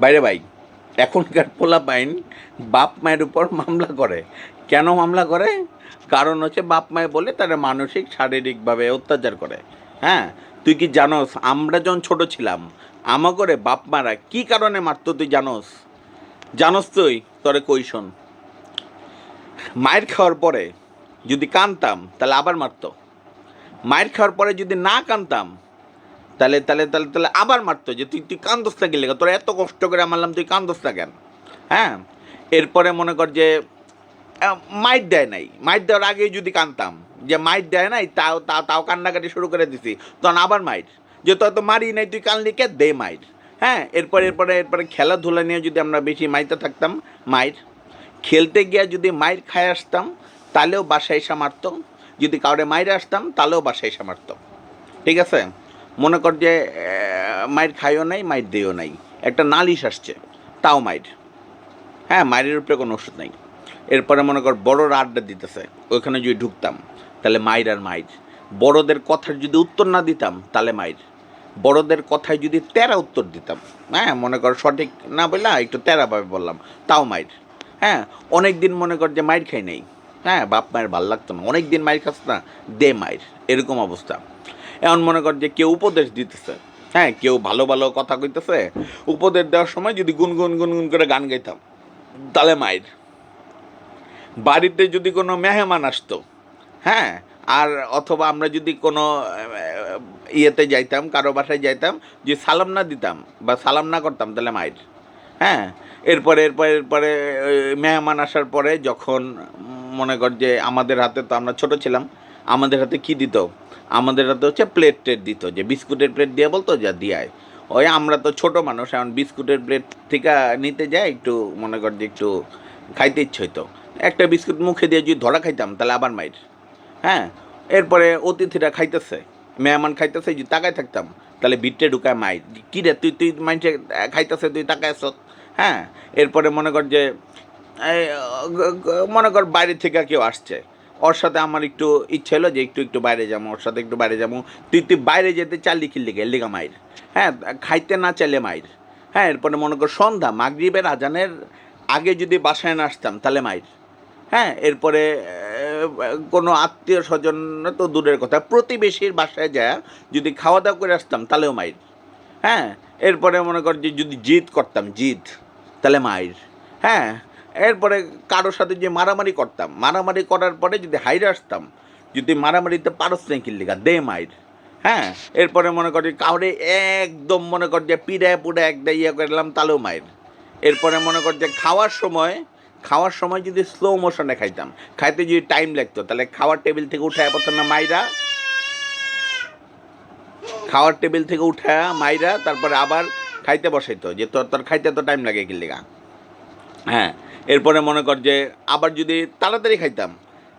বাইরে ভাই এখনকার পোলা পাইন বাপ মায়ের উপর মামলা করে। কেন মামলা করে? কারণ হচ্ছে বাপ মায়ে বলে তারা মানসিক, শারীরিকভাবে অত্যাচার করে। হ্যাঁ? তুই কি জানোস, আমরা যখন ছোট ছিলাম আমা করে বাপ মারা কী কারণে মারতো তুই জানোস? জানোস তুই? তোরে কই শোন। মায়ের খাওয়ার পরে যদি কানতাম, তাহলে আবার মারতো। মায়ের খাওয়ার পরে যদি না কানতাম তাহলে তাহলে তাহলে তাহলে আবার মারতো যে তুই তুই কান্দোস না গেলে তোরা এত কষ্ট করে মারলাম, তুই কান্দোস না কেন? হ্যাঁ? এরপরে মনে কর যে মাইট দেয় নাই। মাইট দেওয়ার আগেই যদি কানতাম, যে মাইট দেয় নাই, তাও তাও তাও কান্নাকাটি শুরু করে দিছি। তখন আবার মাইট। যে তোর তো মারি নাই, তুই কানলি কে? দে মাইট। হ্যাঁ? এরপরে এরপরে এরপরে খেলাধুলা নিয়ে যদি আমরা বেশি মাইতে থাকতাম মাইর খেলতে গিয়ে যদি মাইর খায় আসতাম, তাহলেও বাসায় এসে মারতো। যদি কাউরে মাইরে আসতাম, তাহলেও বাসায় এসে মারতো। ঠিক আছে? মনে কর যে মায়ের খাইও নাই মায়ের দিও নাই। একটা নালিশ আসছে, তাও মাইর। হ্যাঁ মায়ের উপরে কোনো ওষুধ নাই। এরপরে মনে কর বড়রা আড্ডা দিতেছে, ওইখানে যদি ঢুকতাম, তাহলে মায়ের আর মায়ের বড়দের কথার যদি উত্তর না দিতাম, তাহলে মায়ের বড়দের কথায় যদি তেরা উত্তর দিতাম হ্যাঁ মনে কর সঠিক না বললাম একটু তেরাভাবে বললাম, তাও মায়ের হ্যাঁ অনেক দিন মনে কর যে মায়ের খাই নাই। হ্যাঁ বাপ মায়ের ভালো লাগতো না। অনেক দিন মায়ের খাস না, দে মায়ের এরকম অবস্থা। এমন মনে কর যে কেউ উপদেশ দিতেছে। হ্যাঁ কেউ ভালো ভালো কথা কইতেছে। উপদেশ দেওয়ার সময় যদি গুনগুন গুনগুন করে গান গাইতাম তাহলে মায়ের। বাড়িতে যদি কোনো মেহমান আসতো হ্যাঁ আর অথবা আমরা যদি কোনো ইয়েতে যাইতাম, কারও বাসায় যাইতাম, যে সালাম না দিতাম বা সালাম না করতাম তাহলে মায়ের। হ্যাঁ এরপরে এরপরে এরপরে মেহমান আসার পরে যখন মনে কর যে আমাদের হাতে তো আমরা ছোট ছিলাম আমাদের হাতে কি দিত? আমাদের হাতে হচ্ছে প্লেট টেট দিত, যে বিস্কুটের প্লেট দিয়ে বলতো, যা দিয়ায় ওই আমরা তো ছোট মানুষ, এখন বিস্কুটের প্লেট থেকে নিতে যাই, একটু মনে কর যে একটু খাইতে ইচ্ছে হইতো। একটা বিস্কুট মুখে দিয়ে যদি ধরা খাইতাম, তাহলে আবার মাইর। হ্যাঁ? এরপরে অতিথিরা খাইতেছে, মেহমান খাইতেছে, যদি তাকায় থাকতাম, তাহলে বিটে ঢুকায় মাইর। কী রে, তুই তুই মাইনছে খাইতেছে, তুই তাকায় আসত হ্যাঁ? এরপরে মনে কর যে মনে কর বাইরে থেকে কেউ আসছে। ওর সাথে আমার একটু ইচ্ছে হলো যে একটু একটু বাইরে যাব, ওর সাথে একটু বাইরে যাব। তুই তুই বাইরে যেতে চালি গেলে লিগা? মায়ের। হ্যাঁ খাইতে না চাইলে মায়ের। হ্যাঁ এরপরে মনে কর সন্ধ্যা, মাগরিবের আজানের আগে যদি বাসায় না আসতাম তাহলে মায়ের। হ্যাঁ এরপরে কোনো আত্মীয় স্বজন তো দূরের কথা। প্রতিবেশীর বাসায় যায় যদি খাওয়া দাওয়া করে আসতাম তাহলেও মায়ের। হ্যাঁ এরপরে মনে কর যে যদি জিদ করতাম, জিদ, তাহলে মায়ের। হ্যাঁ এরপরে কারোর সাথে যে মারামারি করতাম, মারামারি করার পরে যদি হাইরে আসতাম, যদি মারামারিতে পারস নাই কিল্লিগা দে মাইর। হ্যাঁ এরপরে মনে কর কাউরে একদম মনে কর যে পিড়ে পুড়ে একটা ইয়ে করলাম তাহলেও মাইর। এরপরে মনে কর যে খাওয়ার সময় খাওয়ার সময় যদি স্লো মোশনে খাইতাম, খাইতে যদি টাইম লাগতো, তাহলে খাওয়ার টেবিল থেকে উঠে প্রথমে মাইরা, খাওয়ার টেবিল থেকে উঠে মাইরা তারপরে আবার খাইতে বসাইতো, যে তোর তোর খাইতে তো টাইম লাগে কিল্লিগা হ্যাঁ এরপরে মনে কর যে আবার যদি তাড়াতাড়ি খাইতাম,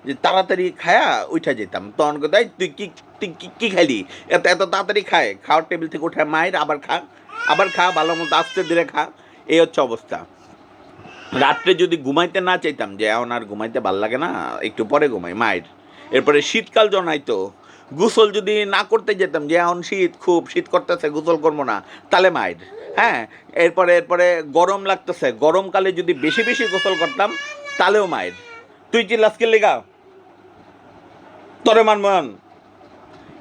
যে তাড়াতাড়ি খায়া উঠা যেতাম, তখন কোথায় তুই কি তুই কি খাইলি? এত এত তাড়াতাড়ি খায়, খাওয়ার টেবিল থেকে উঠে মায়ের আবার খা আবার খা, ভালো মতো আস্তে ধীরে খা। এই হচ্ছে অবস্থা। রাত্রে যদি ঘুমাইতে না চাইতাম, যে এখন আর ঘুমাইতে ভালো লাগে না, একটু পরে ঘুমাই, মায়ের। এরপরে শীতকাল জনাইতো গোসল যদি না করতে যেতাম, যে এখন শীত, খুব শীত করতেছে, গোসল করব না তাহলে মায়ের। হ্যাঁ এরপরে এরপরে গরম লাগতেছে, গরমকালে যদি বেশি বেশি গোসল করতাম, তালেও মায়ের। তুই চিল্লাস কে লেগা? তরে মানমান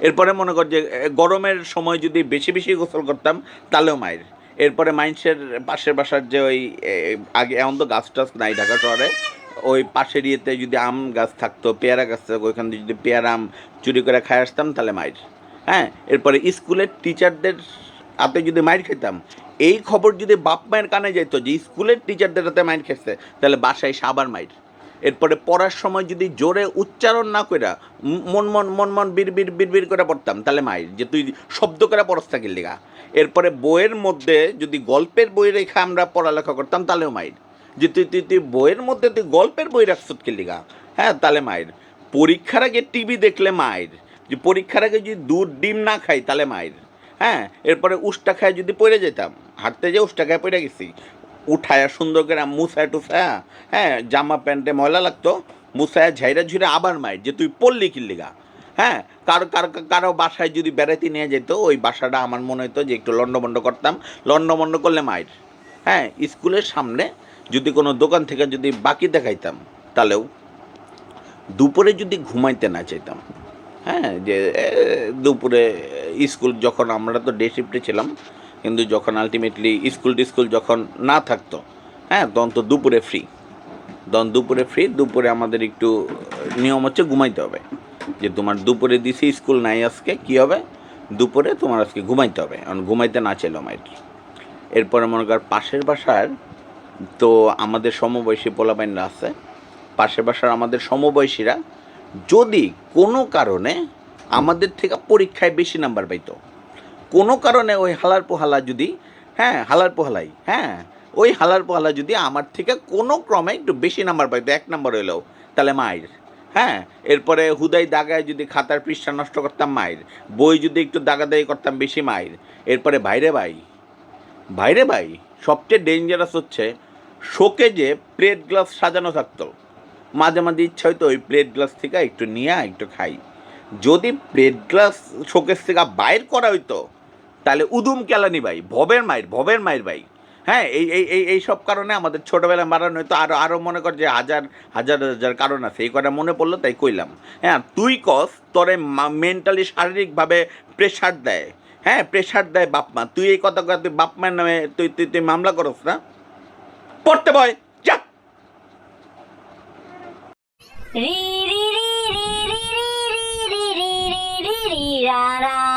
এরপরে মনে কর যে গরমের সময় যদি বেশি বেশি গোসল করতাম তাহলেও মায়ের। এরপরে মাইন্সের পাশের বাসার যে ওই আগে এমন তো গাছ টাছ নাই ঢাকা শহরে। ওই পাশের ইয়েতে যদি আম গাছ থাকতো, পেয়ারা গাছ থাকতো, ওইখান থেকে যদি পেয়ারা আম চুরি করে খাই আসতাম, তাহলে মায়ের। হ্যাঁ এরপরে স্কুলের টিচারদের হাতে যদি মাইর খেতাম, এই খবর যদি বাপ মায়ের কানে যেত যে স্কুলের টিচারদের হাতে মাইর খেয়েছে, তাহলে বাসায় সাবার মাইর এরপরে পড়ার সময় যদি জোরে উচ্চারণ না কইরা ম- মন মন মন মন বিড় বিড় বিড় বিড় করে পড়তাম, তাহলে মাইর যে তুই শব্দ করে পড়স থাকির লিগা এরপরে বইয়ের মধ্যে যদি গল্পের বই রেখে আমরা পড়ালেখা করতাম, তাহলেও মাইর যে তুই তুই তুই বইয়ের মধ্যে, তুই গল্পের বই রাখছত কি লিগা? হ্যাঁ তাহলে মায়ের। পরীক্ষার আগে টিভি দেখলে মায়ের। যে পরীক্ষার আগে যদি দুধ, ডিম না খাই তাহলে মায়ের। হ্যাঁ এরপরে উষ্টা খায় যদি পড়ে যেতাম, হাঁটতে যে উষ্টা খায় পড়ে গেছি। উঠায়া সুন্দর করে মুছায় টুছায়া হ্যাঁ জামা প্যান্টে ময়লা লাগতো, মুছায়া ঝাইরা ঝুড়ে আবার মায়ের, যে তুই পড়লি কিল্লিগা হ্যাঁ কারও কারও কারও বাসায় যদি বেড়াতে নিয়ে যেত, ওই বাসাটা আমার মনে হতো যে একটু লন্ডমন্ড করতাম। লন্ডমন্ড করলে মায়ের। হ্যাঁ স্কুলের সামনে যদি কোনো দোকান থেকে যদি বাকি দেখাইতাম, তাহলেও দুপুরে যদি ঘুমাইতে না চাইতাম হ্যাঁ যে দুপুরে স্কুল যখন আমরা তো ডে শিফটে ছিলাম, কিন্তু যখন আলটিমেটলি স্কুল টিস্কুল যখন না থাকতো হ্যাঁ তখন তো দুপুরে ফ্রি তখন দুপুরে ফ্রি দুপুরে আমাদের একটু নিয়ম হচ্ছে ঘুমাইতে হবে। যে তোমার দুপুরে দিছি, স্কুল নাই আজকে, কী হবে? দুপুরে তোমার আজকে ঘুমাইতে হবে। কারণ ঘুমাইতে না চাইলাম আর কি। এরপরে মনে কর পাশের বাসার তো আমাদের সমবয়সী পোলাপাইনরা আছে। পাশের বাসার আমাদের সমবয়সীরা যদি কোনো কারণে আমাদের থেকে পরীক্ষায় বেশি নাম্বার পাইতো, কোনো কারণে ওই হালার পোহালা যদি হ্যাঁ হালার পোহালাই হ্যাঁ ওই হালার পোহালা যদি আমার থেকে কোনো ক্রমে একটু বেশি নাম্বার পাইতো, এক নাম্বার হইলেও, তাহলে মায়ের হ্যাঁ এরপরে হুদাই দাগায় যদি খাতার পৃষ্ঠা নষ্ট করতাম মায়ের, বই যদি একটু দাগাদাগি করতাম বেশি মায়ের, এরপরে বাইরে ভাই বাইরে ভাই, সবচেয়ে ডেঞ্জারাস হচ্ছে শোকে যে প্লেট গ্লাস সাজানো থাকতো। মাঝে মাঝে ইচ্ছা হইতো ওই প্লেট গ্লাস থেকে একটু নিয়ে একটু খাই। যদি প্লেট গ্লাস শোকেস থেকে বাইর করা হইতো, তাহলে উদুম কেলানি ভাই, ভবের মায়ের ভবের মায়ের ভাই। হ্যাঁ এই এই এই এই সব কারণে আমাদের ছোটোবেলায় মারানো হইতো। আরও আরও মনে কর যে হাজার হাজার হাজার কারণ আছে। এই কটা মনে পড়ল, তাই কইলাম। হ্যাঁ তুই কস, তোরে মেন্টালি শারীরিকভাবে প্রেশার দেয়। হ্যাঁ প্রেশার দেয় বাপমা তুই এই কথা তুই বাপ মায়ের নামে, তুই তুই তুই মামলা করস না? পড়তে ভয় রি রি রি রি রি রি রি রি রি রি রা রা